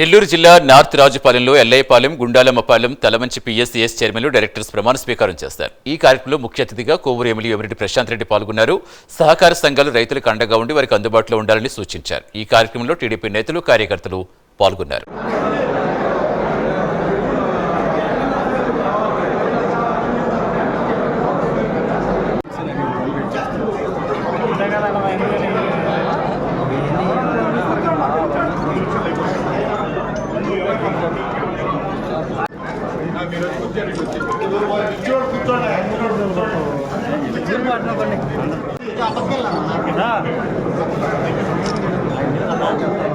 నెల్లూరు జిల్లా నార్త్ రాజుపాలెంలో ఎల్లయ్యపాలెం గుండాలమ్మపాలెం తలమంచి పిఎస్సిఎస్ చైర్మన్లు డైరెక్టర్స్ ప్రమాణ స్వీకారం చేస్తారు. ఈ కార్యక్రమంలో ముఖ్య అతిథిగా కోవూరు ఎమ్మెల్యే ఎమిరెడ్డి ప్రశాంత్ రెడ్డి పాల్గొన్నారు. సహకార సంఘాలు రైతులకు అండగా ఉండి వారికి అందుబాటులో ఉండాలని సూచించారు. ఈ కార్యక్రమంలో టీడీపీ నేతలు కార్యకర్తలు పాల్గొన్నారు. డిసిప్లిన్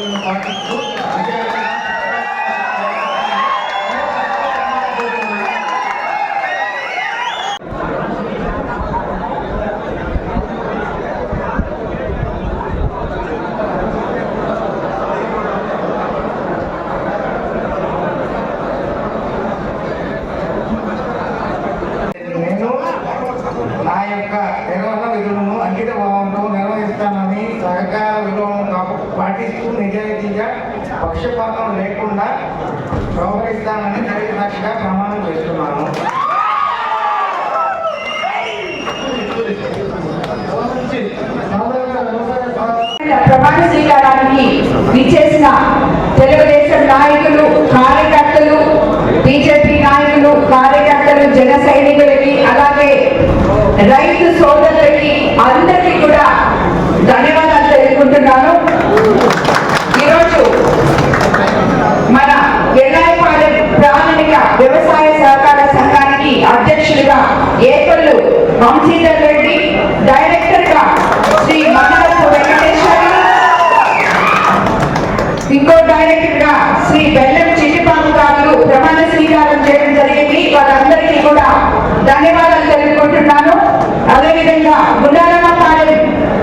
জন্য పక్షపాతం లేకుండా వ్యవహరిస్తానని దైవసాక్షిగా ప్రమాణం చేస్తున్నాను. ప్రమాణ స్వీకారానికి విచ్చేసిన తెలుగుదేశం నాయకులు కార్యకర్తలు బీజేపీ నాయకులు కార్యకర్తలు జన సైనికులకి అలాగే రైతు సోదరులకి అందరికీ గుండాలమ్మపాలెం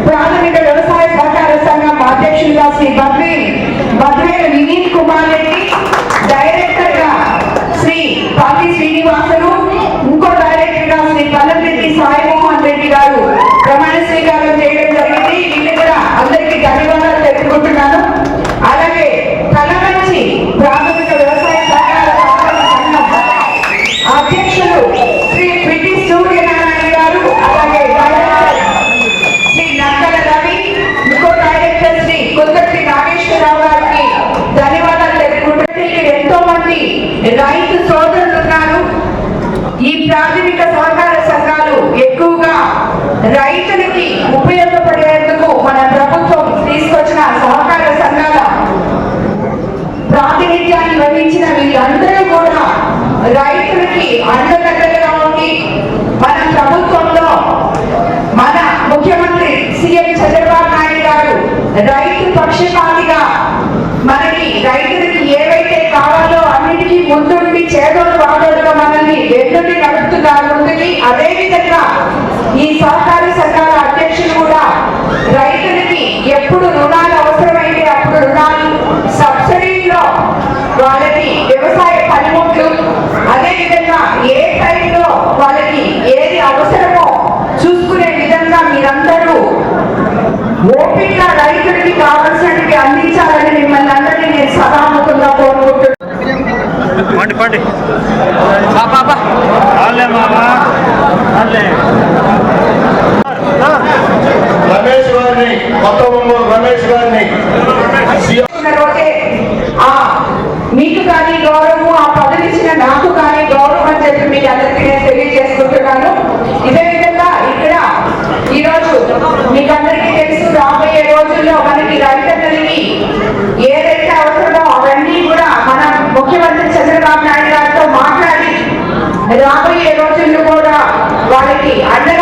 ప్రాథమిక వ్యవసాయ సహకార సంఘం అధ్యక్షులుగా శ్రీ బద్రీ బద్రేల వినీత్ కుమార్ రెడ్డి డైరెక్టర్గా శ్రీ పాటి శ్రీనివాసులు ఇంకో డైరెక్టర్గా శ్రీ పల్లెరెడ్డి సాయిమోహన్ రెడ్డి గారు ప్రమాణ స్వీకారం చేయడం జరిగింది వీళ్ళు కూడా అందరికీ ధన్యవాదాలు తెలుపుకుంటున్నాను అలాగే కలమంచి ప్రాథమిక వ్యవసాయ సహకార సంఘం అధ్యక్షులు శ్రీ పిటి సూర్యనారాయణ గారు అలాగే డైరెక్టర్ శ్రీ నక్కల రవి ఇంకో డైరెక్టర్ శ్రీ కుదర్తి నాగేశ్వరరావు గారికి ధన్యవాదాలు తెలుపుకుంటే ఎంతో మంది రైతు సోదరులు ఉన్నారు ఈ ప్రాథమిక సహకార సంఘాలు ఎక్కువగా రైతులకి ఉపయోగపడేందుకు మన ప్రభుత్వం తీసుకొచ్చిన సహకార సంఘాల ప్రాతినిధ్యాన్ని వహించిన వీళ్ళందరూ కూడా రైతులకి అండదండలుగా ఉండి మన ప్రభుత్వంలో మన ముఖ్యమంత్రి సీఎం చంద్రబాబు నాయుడు గారు రైతు పక్షపాతిగా మనకి రైతులకి ఏవైతే కావాలో అన్నిటికీ ముందుండి చేదోడు వాదోడుగా మనల్ని వెన్నుండి నడుపుతున్నారు ముందుకి అదేవిధంగా ఈ సహకార పండి పండి. రమేష్ గారిని కొత్త రమేష్ గారిని. ఇచ్చిన మీకు కానీ గౌరవము ఆ పదవిచ్చిన నాకు కానీ గౌరవం అని చెప్పి మీకు అందరికీ నేను తెలియజేసుకుంటున్నాను. அழகு